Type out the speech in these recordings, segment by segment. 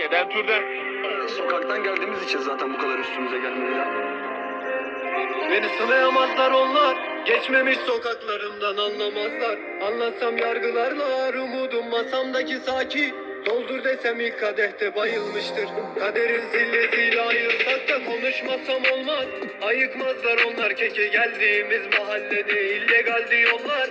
eden türden. Sokaktan geldiğimiz için zaten bu kadar üstümüze gelmiyor. Beni sınayamazlar onlar. Geçmemiş sokaklarımdan anlamazlar. Anlatsam yargılarlar Umudum masamdaki saki Doldur desem ilk kadehte bayılmıştır. Kaderin zillesiyle ayırsak da konuşmasam olmaz. Ayıkmazlar onlar keke geldiğimiz mahallede illegaldi yollar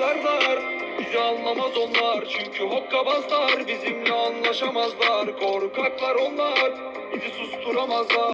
yargılarlar Bizi anlamaz onlar çünkü hokkabazlar. Bizimle anlaşamazlar korkaklar onlar. Bizi susturamazlar